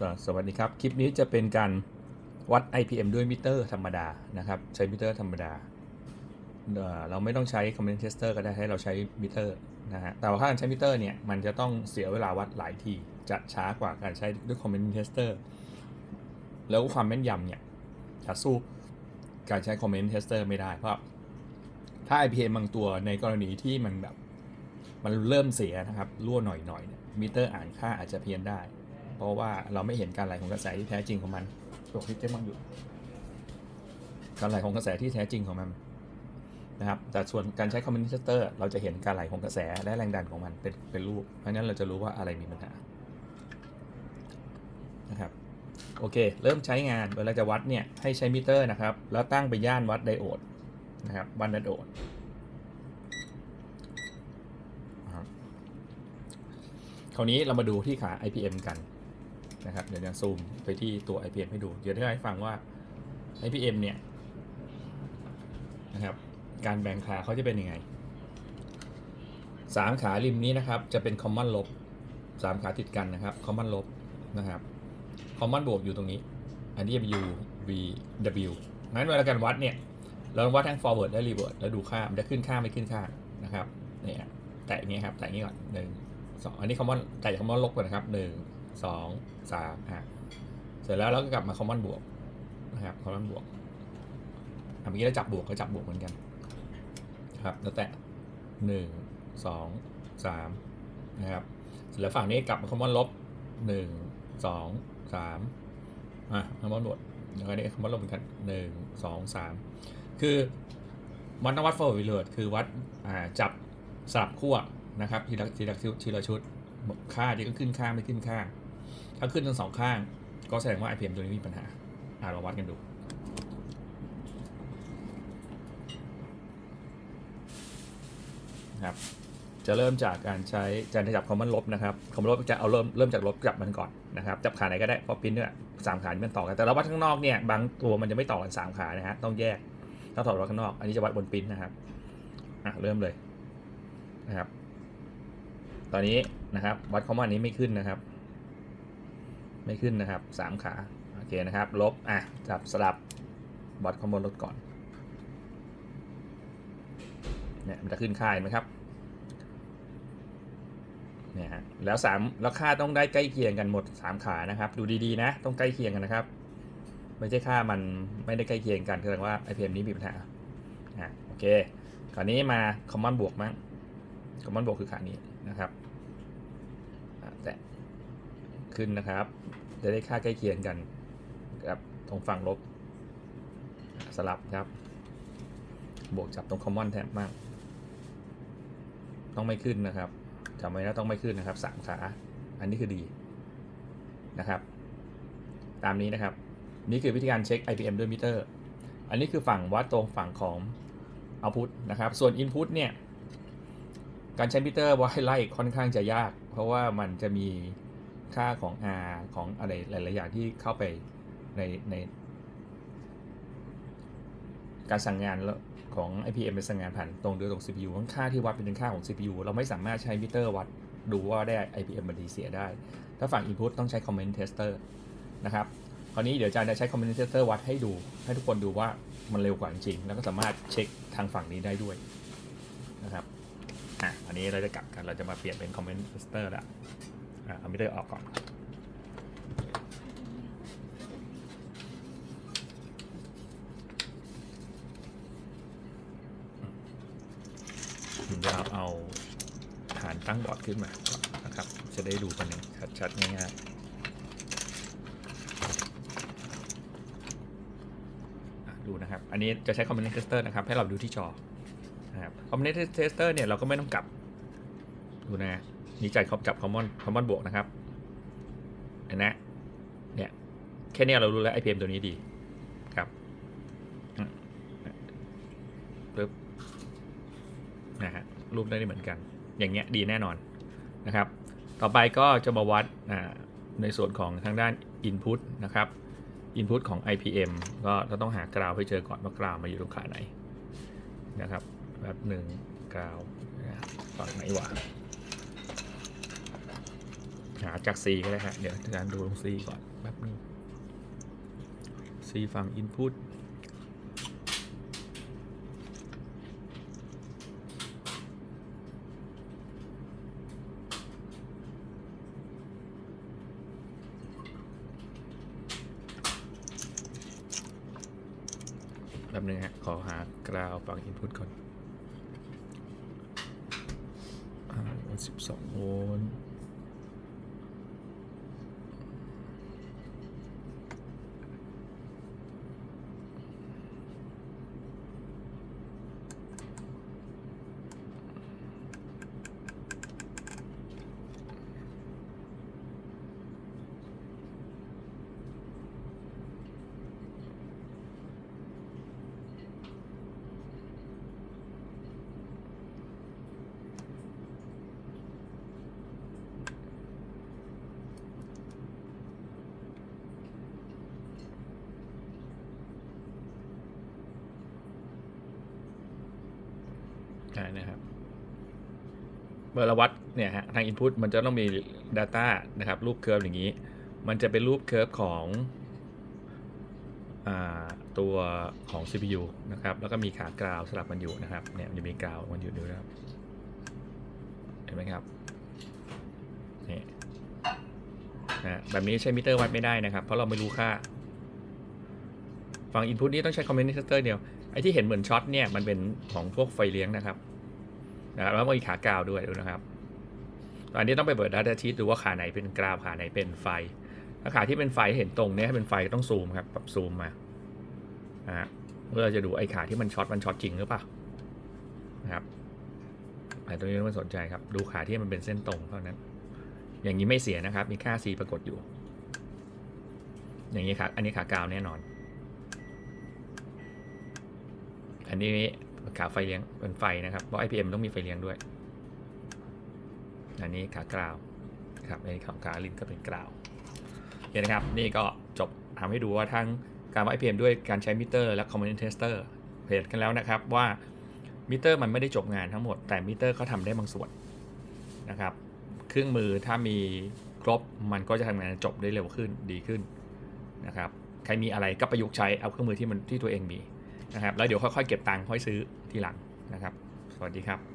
สสวัสดีครับ คลิปนี้จะเป็นการวัด IPM ด้วยมิเตอร์ธรรมดานะครับ ใช้มิเตอร์ธรรมดาเอ่อเราไม่ต้องใช้ Common Tester ก็ได้ให้เราใช้มิเตอร์นะฮะแต่ว่าถ้าการใช้มิเตอร์เนี่ยมันจะต้องเสียเวลาวัดหลายทีจะช้ากว่าการใช้ด้วย Common Tester แล้วความแม่นยำเนี่ยจะสู้การใช้ Common Tester ไม่ได้เพราะถ้า IPM บางตัวในกรณีที่มันแบบมันเริ่มเสียนะครับรั่วหน่อยๆเนี่ยมิเตอร์อ่านค่าอาจจะเพี้ยนได้ ราะว่าเราไม่เห็นการไหลของกระแสที่แท้จริงของมันตัวที่เจ๊มังอยู่ การไหลของกระแสที่แท้จริงของมันนะครับ แต่ส่วนการใช้คอมมิวนิเตอร์เราจะเห็นการไหลของกระแสและแรงดันของมันเป็นเป็นรูป เพราะนั้นเราจะรู้ว่าอะไรมีปัญหา นะครับ โอเค เริ่มใช้งาน เวลาจะวัดเนี่ยให้ใช้มิเตอร์นะครับ แล้วตั้งไปย่านวัดไดโอดนะครับบันไดโอดคราวนี้เรามาดูที่ขา IPM กัน นะครับ เดี๋ยวจะซูมไปที่ตัว IPM ให้ดู เดี๋ยวจะให้ฟังว่า IPM เนี่ยนะครับ การแบ่งขาเขาจะเป็นยังไงสามขาริมนี้นะครับ จะเป็น common ลบสามขาติดกันนะครับ common ลบนะครับ common บวกอยู่ตรงนี้ อันนี้จะเป็น U V W งั้นเวลาการวัดเนี่ยเราวัดทั้ง forward และ reverse แล้วดูค่ามันจะขึ้นค่าไม่ขึ้นค่านะครับเนี่ยแตะอย่างนี้ครับแตะอย่างนี้ก่อนหนึ่งสองอันนี้คอมมอนไก่คอมมอนลบก่อนนะครับหนึ่ง สองสามอะเสร็จแล้วเราก็กลับมาคอมมอนบวกนะครับคอมมอนบวกอะเมื่อกี้เราจับบวกก็จับบวกเหมือนกันครับแล้วแตะหนึ่งสองสามนะครับเสร็จแล้วฝั่งนี้กลับมาคอมมอนลบหนึ่งสองสามอะคอมมอนบวกแล้วก็นี้คอมมอนลบเหมือนกันหนึ่งสองสามคือมันต้องวัด forward reverse คือวัดอ่าจับสลับขั้วนะครับทีละทีละทีละชุดค่าที่ก็ขึ้นค่าไม่ขึ้นค่า ถ้าขึ้นทั้งสองข้าง ก็แสดงว่า IPM ตัวนี้มีปัญหาอ่าเราวัดกันดู ครับ จะเริ่มจากการใช้จะจับคอมมอนลบนะครับคอมมอนลบจะเอาเริ่มเริ่มจากลบจับมันก่อนนะครับ จับขาไหนก็ได้เพราะปิ้นเนี่ยสามขานี่มันต่อกันแต่เราวัดข้างนอกเนี่ยบางตัวมันจะไม่ต่อกันสามขานะฮะต้องแยกต้องถอดวัดข้างนอก อันนี้จะวัดบนปิ้นนะครับอะเริ่มเลยนะครับ ตอนนี้นะครับวัดคอมมอนนี้ไม่ขึ้นนะครับ ไม่ขึ้นนะครับสามขาโอเคนะครับ ลบอะจับสลับวัดคอมมอนลดก่อนเนี่ยมันจะขึ้นค่าเห็นไหมครับเนี่ยฮะแล้วสามแล้วค่าต้องได้ใกล้เคียงกันหมดสามขานะครับ ดูดีๆนะ ต้องใกล้เคียงกันนะครับ ไม่ใช่ค่ามันไม่ได้ใกล้เคียงกันแสดงว่า IPM นี้มีปัญหาอะโอเคคราวนี้มาคอมมอนบวกมั้งคอมมอนบวกคือขานี้นะครับแตะ ขึ้นนะครับ จะได้ค่าใกล้เคียงกันกับตรงฝั่งลบ สลับครับ บวกจับตรงคอมมอนแทนมาก ต้องไม่ขึ้นนะครับจำไว้นะต้องไม่ขึ้นนะครับสามขา อันนี้คือดีนะครับ ตามนี้นะครับ นี่คือวิธีการเช็ค IPM ด้วยมิเตอร์ อันนี้คือฝั่งวัดตรงฝั่งของ output นะครับ ส่วน input เนี่ยการใช้มิเตอร์ไว้ไล่ค่อนข้างจะยาก เพราะว่ามันจะมี ค่าของ R ของอะไรหลาย ๆ อย่างที่เข้าไปในใน การสั่งงานของ IPM เป็นสั่งงานผ่านตรงโดยตรง CPU ค่าที่วัดเป็นค่าของ CPU เราไม่สามารถใช้มิเตอร์วัดดูว่าได้ IPM มันดีเสียได้ ถ้าฝั่ง input ต้องใช้ comment tester นะครับ คราวนี้เดี๋ยวอาจารย์จะใช้ comment tester วัดให้ดู ให้ทุกคนดูว่ามันเร็วกว่าจริง แล้วก็สามารถเช็คทางฝั่งนี้ได้ด้วยนะครับ อะ อันนี้เราจะกลับกัน เราจะมาเปลี่ยนเป็น comment tester ละ อะเอามิเตอร์ออกก่อนเดี๋ยวเราเอาฐานตั้งบอร์ดขึ้นมานะครับ จะได้ดูกันอย่งชัดๆง่ายๆดูนะครับ อันนี้จะใช้ Common Tester นะครับ ให้เราดูที่จอนะครับ Common Tester เนี่ยเราก็ไม่ต้องกลับ ดูนะ นี่ใจเขาจับ Common Common บวกนะครับเห็นนะเนี่ยแค่เนี้ยเรารู้แล้ว IPM ตัวนี้ดีครับปึ๊บนะฮะรูปได้เหมือนกัน อย่างเงี้ยดีแน่นอนนะครับ ต่อไปก็จะมาวัดในส่วนของทางด้าน Input นะครับ Input ของ IPM ก็เราต้องหากราวให้เจอก่อนว่ากราวมาอยู่ตรงขาไหนนะครับแบบหนึ่งกราวฝั่งไหนวะ หาจาก C ก็ได้ฮะ เดี๋ยวอาจารดูลง C ก่อนแป๊บนึง C ฝั่ง Input แป๊บนึงฮะ ขอหากราวฝั่ง Input ก่อนสิบสองโวลต์ นะครับเมื่อเราวัดเนี่ยฮะทาง Input มันจะต้องมี Data นะครับ รูปเคอร์ฟอย่างนี้ มันจะเป็นรูปเคอร์ฟของอตัวของ CPU นะครับ แล้วก็มีขากราวสลับมันอยู่นะครับ เนี่ยมันจะมีกราวมันอยู่ด้วยนะครับ เห็นไหมครับ นี่นะแบบนี้ใช้มิเตอร์วัดไม่ได้นะครับ เพราะเราไม่รู้ค่า ฝั่ง Input นี้ต้องใช้ Commutator เดียว ไอ้ที่เห็นเหมือนช็อตเนี่ย มันเป็นของพวกไฟเลี้ยงนะครับ นะครับแล้วมีขากราวด้วยดูนะครับตอนนี้ต้องไปเปิด Data Sheet ดูว่าขาไหนเป็นกราวขาไหนเป็นไฟถ้าขาที่เป็นไฟเห็นตรงเนี้ยให้เป็นไฟต้องซูมครับปรับซูมมานะฮะเพื่อจะดูไอ้ขาที่มันช็อตมันช็อตจริงหรือเปล่านะครับไอ้ตรงนี้ไม่สนใจครับ ดูขาที่มันเป็นเส้นตรงเท่านั้น อย่างนี้ไม่เสียนะครับ มีค่า C ปรากฏอยู่ อย่างนี้ครับอันนี้ขากาวแน่นอน อันนี้ ขาไฟเลี้ยงเป็นไฟนะครับเพราะ IPM ต้องมีไฟเลี้ยงด้วย อันนี้ขากราวครับอันนี้ขาขาลิ้นก็เป็นกราวเนี่ยนะครับ นี่ก็จบทำให้ดูว่าทั้งการวัด IPM ด้วยการใช้มิเตอร์และ Common Tester เห็นกันแล้วนะครับว่ามิเตอร์มันไม่ได้จบงานทั้งหมด แต่มิเตอร์เขาทำได้บางส่วนนะครับ เครื่องมือถ้ามีครบมันก็จะทำงานจบได้เร็วขึ้นดีขึ้นนะครับ ใครมีอะไรก็ประยุกต์ใช้เอาเครื่องมือที่มันที่ตัวเองมี นะครับแล้วเดี๋ยวค่อยๆเก็บตังค์ค่อยซื้อทีหลังนะครับ สวัสดีครับ